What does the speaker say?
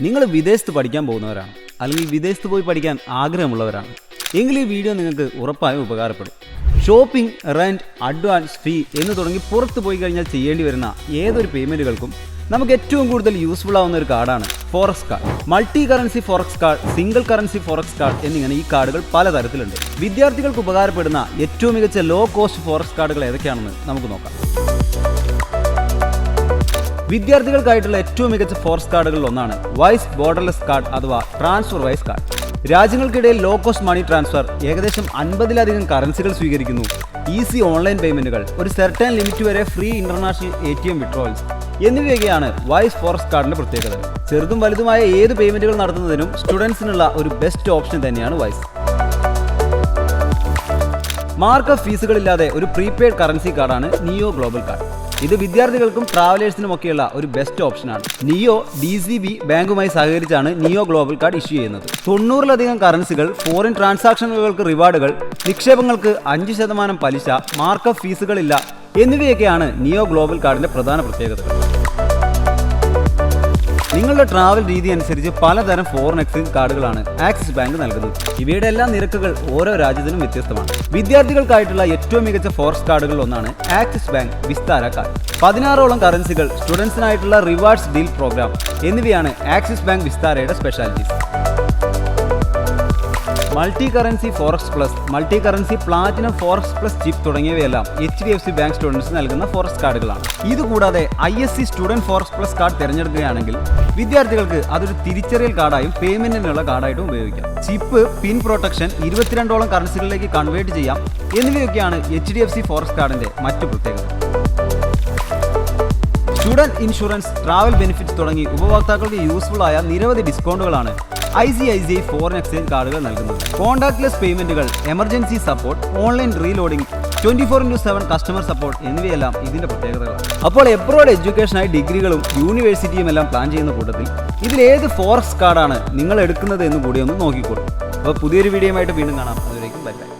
നിങ്ങൾ വിദേശത്ത് പഠിക്കാൻ പോകുന്നവരാണ്. അല്ലെങ്കിൽ വിദേശത്ത് പോയി പഠിക്കാൻ ആഗ്രഹമുള്ളവരാണ്. എങ്കിൽ ഈ വീഡിയോ നിങ്ങൾക്ക് ഉറപ്പായും ഉപകാരപ്പെടും. ഷോപ്പിംഗ് റെന്റ് അഡ്വാൻസ് ഫീ എന്ന് തുടങ്ങി പുറത്ത് പോയി കഴിഞ്ഞാൽ ചെയ്യേണ്ടി വരുന്ന ഏതൊരു പേയ്മെന്റുകൾക്കും നമുക്ക് ഏറ്റവും കൂടുതൽ യൂസ്ഫുൾ ആവുന്ന ഒരു കാർഡാണ് forex card multi currency forex card single currency forex card എന്നിങ്ങനെ ഈ കാർഡുകൾ പലതരത്തിലുണ്ട്. വിദ്യാർത്ഥികൾക്ക് ഉപകാരപ്പെടുന്ന ഏറ്റവും മികച്ച ലോ കോസ്റ്റ് ഫോറക്സ് കാർഡുകൾ ഏതൊക്കെയാണെന്ന് നമുക്ക് നോക്കാം. വിദ്യാർത്ഥികൾക്കായിട്ടുള്ള ഏറ്റവും മികച്ച ഫോർസ് കാർഡുകളിൽ ഒന്നാണ് വൈസ് ബോർഡർലെസ് കാർഡ് അഥവാ ട്രാൻസ്ഫർ വൈസ് കാർഡ്. രാജ്യങ്ങൾക്കിടയിൽ ലോ കോസ്റ്റ് മണി ട്രാൻസ്ഫർ ഏകദേശം അൻപതിലധികം കറൻസികൾ സ്വീകരിക്കുന്നു. ഈസി ഓൺലൈൻ പേയ്മെന്റുകൾ ഒരു സെർട്ടൻ ലിമിറ്റ് വരെ free international A T M withdrawals എന്നിവയൊക്കെയാണ് വൈസ് ഫോറസ്റ്റ് കാർഡിന്റെ പ്രത്യേകത ചെറുതും വലുതുമായ ഏത് പേയ്മെന്റുകൾ നടത്തുന്നതിനും സ്റ്റുഡൻസിനുള്ള ഒരു ബെസ്റ്റ് ഓപ്ഷൻ തന്നെയാണ് വൈസ് മാർക്ക് ഫീസുകളില്ലാതെ ഒരു പ്രീപെയ്ഡ് കറൻസി കാർഡാണ് നിയോ ഗ്ലോബൽ കാർഡ് ഇത് വിദ്യാർത്ഥികൾക്കും ട്രാവലേഴ്സിനും ഒക്കെയുള്ള ഒരു ബെസ്റ്റ് ഓപ്ഷനാണ് നിയോ ഡി സി ബി ബാങ്കുമായി സഹകരിച്ചാണ് നിയോ ഗ്ലോബൽ കാർഡ് ഇഷ്യൂ ചെയ്യുന്നത്. തൊണ്ണൂറിലധികം കറൻസികൾ ഫോറിൻ ട്രാൻസാക്ഷനുകൾക്ക് റിവാർഡുകൾ നിക്ഷേപങ്ങൾക്ക് അഞ്ച് ശതമാനം പലിശ മാർക്കപ്പ് ഫീസുകളില്ല എന്നിവയൊക്കെയാണ് നിയോ ഗ്ലോബൽ കാർഡിന്റെ പ്രധാന പ്രത്യേകതകൾ. നിങ്ങളുടെ ട്രാവൽ രീതി അനുസരിച്ച് പലതരം ഫോറിൻ എക്സ്ചേഞ്ച് കാർഡുകളാണ് ആക്സിസ് ബാങ്ക് നൽകുന്നത്. ഇവയുടെ എല്ലാ നിരക്കുകൾ ഓരോ രാജ്യത്തിനും വ്യത്യസ്തമാണ്. വിദ്യാർത്ഥികൾക്കായിട്ടുള്ള ഏറ്റവും മികച്ച ഫോറസ് കാർഡുകളിൽ ഒന്നാണ് ആക്സിസ് ബാങ്ക് വിസ്താര കാർഡ്. പതിനാറോളം കറൻസികൾ സ്റ്റുഡൻസിനായിട്ടുള്ള റിവാർഡ്സ് ഡീൽ പ്രോഗ്രാം എന്നിവയാണ് axis bank വിസ്താരയുടെ specialities multi currency forex plus multi currency platinum forex plus chip തുടങ്ങിയവയെല്ലാം H D F C Bank students നൽകുന്ന ഫോറക്സ് കാർഡുകളാണ്. ഇതുകൂടാതെ I S C student forex plus card തിരഞ്ഞെടുക്കുകയാണെങ്കിൽ വിദ്യാർത്ഥികൾക്ക് അതൊരു തിരിച്ചറിയൽ കാർഡായും പേയ്മെന്റിനുള്ള കാർഡായിട്ടും ഉപയോഗിക്കാം. ചിപ്പ് പിൻ പ്രൊട്ടക്ഷൻ ഇരുപത്തിരണ്ടോളം കറൻസികളിലേക്ക് കൺവേർട്ട് ചെയ്യാം എന്നിവയൊക്കെയാണ് H D F C forex കാർഡിന്റെ മറ്റു പ്രത്യേകത സ്റ്റുഡന്റ് ഇൻഷുറൻസ് ട്രാവൽ ബെനിഫിറ്റ്സ് തുടങ്ങി ഉപഭോക്താക്കൾക്ക് യൂസ്ഫുൾ ആയ നിരവധി ഡിസ്കൗണ്ടുകളാണ് I C I C I foreign exchange കാർഡുകൾ നൽകുന്നത് contactless പേയ്മെന്റുകൾ emergency support online reloading twenty four into seven customer support എന്നിവയെല്ലാം ഇതിന്റെ പ്രത്യേകതകളാണ്. അപ്പോൾ എബ്രോഡ് എഡ്യൂക്കേഷനായി ഡിഗ്രികളും യൂണിവേഴ്സിറ്റിയും എല്ലാം പ്ലാൻ ചെയ്യുന്ന കൂട്ടത്തിൽ ഇതിൽ ഏത് ഫോറക്സ് കാർഡാണ് നിങ്ങൾ എടുക്കുന്നത് എന്ന് കൂടി ഒന്ന് നോക്കിക്കോളൂ. അപ്പോൾ പുതിയൊരു വീഡിയോയുമായിട്ട് വീണ്ടും കാണാം. അതുവരേക്കും ബൈ ബൈ.